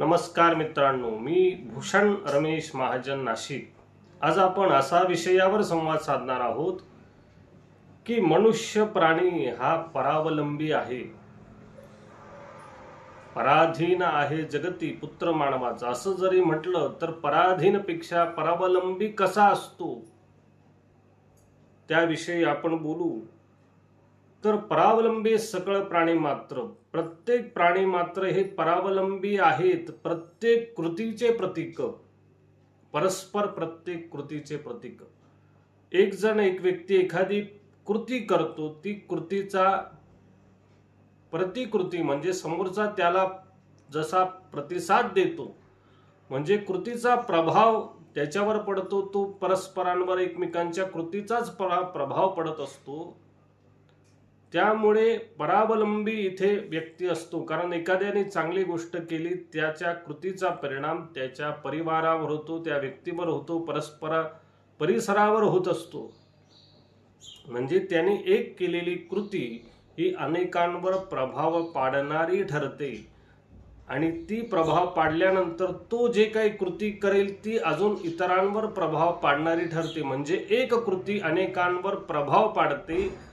नमस्कार मित्रांनो मी भूषण रमेश महाजन नाशिक. आज आपण असा विषयावर संवाद साधणार आहोत की मनुष्य प्राणी हा परावलंबी आहे. पराधीन आहे जगती पुत्र मानवाचा. असं जरी म्हटलं तर पराधीनपेक्षा परावलंबी कसा असतो? त्याविषयी आपण बोलू. तर परावलंबी सकळ प्राणी मात्र प्रत्येक प्राणी मात्र हे परावलंबी आहेत प्रत्येक कृतीचे प्रतीक परस्पर प्रत्येक कृतीचे प्रतीक. एक जण एक व्यक्ती एखादी कृती करतो ती कृतीचा प्रतिकृती म्हणजे समोरचा त्याला जसा प्रतिसाद देतो म्हणजे कृतीचा प्रभाव त्याच्यावर पडतो तो परस्परांवर एकमेकांच्या कृतीचाच प्रभाव पडत असतो. त्यामुळे परावलंबी इथे व्यक्ती असतो. कारण एखाद्याने चांगली गोष्ट केली त्याच्या कृतीचा परिणाम त्याच्या परिवारावर होतो त्या व्यक्तीवर होतो परस्पर परिसरावर होत असतो. म्हणजे त्याने एक केलेली कृती ही अनेकांवर प्रभाव पाडणारी ठरते. आणि ती प्रभाव पाडल्यानंतर तो जे काही कृती करेल ती अजून इतरांवर प्रभाव पाडणारी ठरते. म्हणजे एक कृती अनेकांवर प्रभाव पाडते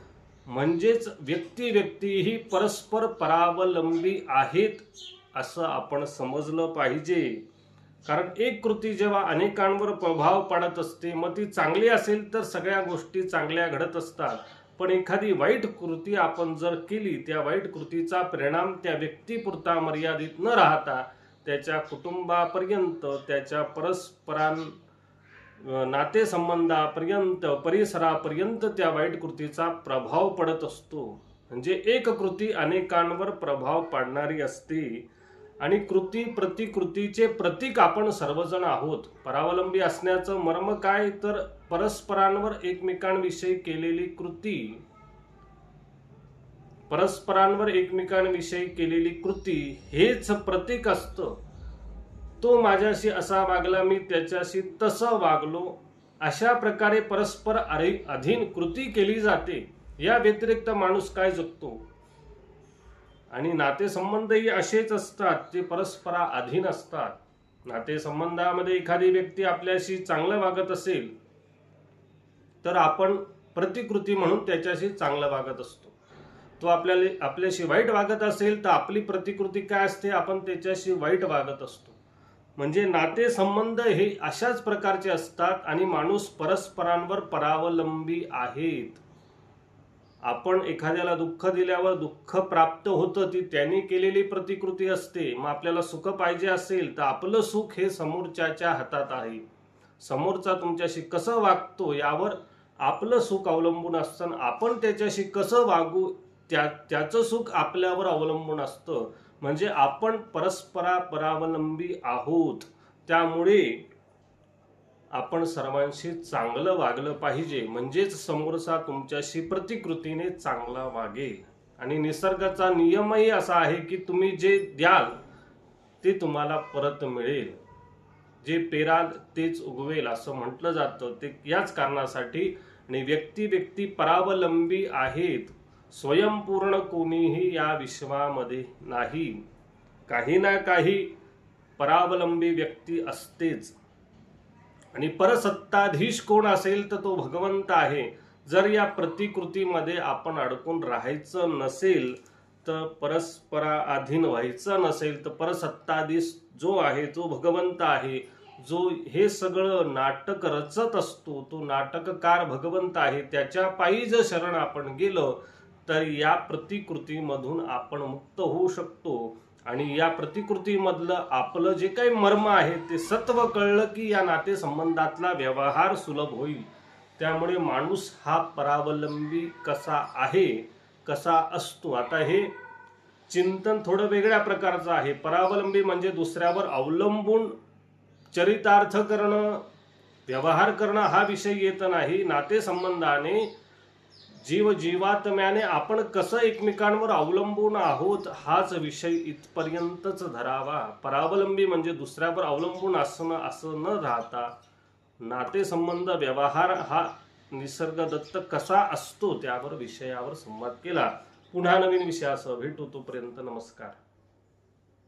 म्हणजेच व्यक्ती व्यक्ती ही परस्पर परावलंबी आहेत असं आपण समजलं पाहिजे. कारण एक कृती जेव्हा अनेकांवर प्रभाव पाडत असते मग ती चांगली असेल तर सगळ्या गोष्टी चांगल्या घडत असतात. पण एखादी वाईट कृती आपण जर केली त्या वाईट कृतीचा परिणाम त्या व्यक्तीपुरता मर्यादित न राहता त्याच्या कुटुंबापर्यंत त्याच्या परस्परां नातेसंबंधापर्यंत परिसरापर्यंत त्या वाईट कृतीचा प्रभाव पडत असतो. म्हणजे एक कृती अनेकांवर प्रभाव पाडणारी असते आणि कृती प्रतिकृतीचे प्रतीक आपण सर्वजण आहोत. परावलंबी असण्याचं मर्म काय? तर परस्परांवर एकमेकांविषयी केलेली कृती. परस्परांवर एकमेकांविषयी केलेली कृती हेच प्रतीक असतं. तो माझ्याशी असा वागला मी त्याच्याशी तसं वागलो. अशा प्रकारे परस्पर अरे अधीन कृती केली जाते. या व्यतिरिक्त माणूस काय जगतो? आणि नातेसंबंधही असेच असतात ते परस्परा अधीन असतात. नातेसंबंधामध्ये एखादी व्यक्ती आपल्याशी चांगलं वागत असेल तर आपण प्रतिकृती म्हणून त्याच्याशी चांगलं वागत असतो. तो आपल्याला आपल्याशी वाईट वागत असेल तर आपली प्रतिकृती काय असते? आपण त्याच्याशी वाईट वागत असतो. म्हणजे नातेसंबंध हे अशाच प्रकारचे असतात आणि माणूस परस्परांवर परावलंबी आहेत. आपण एखाद्याला दुःख दिल्यावर दुःख प्राप्त होतं ती त्यांनी केलेली प्रतिकृती असते. मग आपल्याला सुख पाहिजे असेल तर आपलं सुख हे समोरच्याच्या हातात आहे. समोरचा तुमच्याशी कसं वागतो यावर आपलं सुख अवलंबून असतं आणि आपण त्याच्याशी कसं वागू त्या त्याचं सुख आपल्यावर अवलंबून असतं. म्हणजे आपण परस्परा परावलंबी आहोत. त्यामुळे आपण सर्वांशी चांगलं वागलं पाहिजे. म्हणजेच समोरचा तुमच्याशी प्रतिकृतीने चांगला वागेल. आणि निसर्गाचा नियमही असा आहे की तुम्ही जे द्याल ते तुम्हाला परत मिळेल. जे पेराल तेच उगवेल असं म्हटलं जातं. ते याच कारणासाठी आणि व्यक्ती व्यक्ती परावलंबी आहेत. स्वयंपूर्ण कोणीही या विश्वामध्ये नाही. काही ना काही परावलंबी व्यक्ती असतेच. आणि परसत्ताधीश कोण असेल तर तो भगवंत आहे. जर या प्रतिकृतीमध्ये आपण अडकून राहायचं नसेल तर परस्परा अधीन व्हायचं नसेल तर परसत्ताधीश जो आहे तो भगवंत आहे जो हे सगळं नाटक रचत असतो तो नाटककार भगवंत आहे त्याच्या पायी जर शरण आपण गेलं तर या प्रतिकृतीमधून आपण मुक्त होऊ शकतो. आणि या प्रतिकृतीमधलं आपलं जे काही मर्म आहे ते सत्व कळलं की या नातेसंबंधातला व्यवहार सुलभ होईल. त्यामुळे माणूस हा परावलंबी कसा आहे कसा असतो? आता हे चिंतन थोडं वेगळ्या प्रकारचं आहे. परावलंबी म्हणजे दुसऱ्यावर अवलंबून चरितार्थ करणं व्यवहार करणं हा विषय येत नाही. नातेसंबंधाने जीव जीवात्म्याने आपण कसं एकमेकांवर अवलंबून आहोत हाच विषय इथपर्यंतच धरावा. परावलंबी म्हणजे दुसऱ्यावर अवलंबून असणं असं न राहता नातेसंबंध व्यवहार हा निसर्गदत्त कसा असतो त्यावर विषयावर संवाद केला. पुन्हा नवीन विषयासह भेटू तोपर्यंत नमस्कार.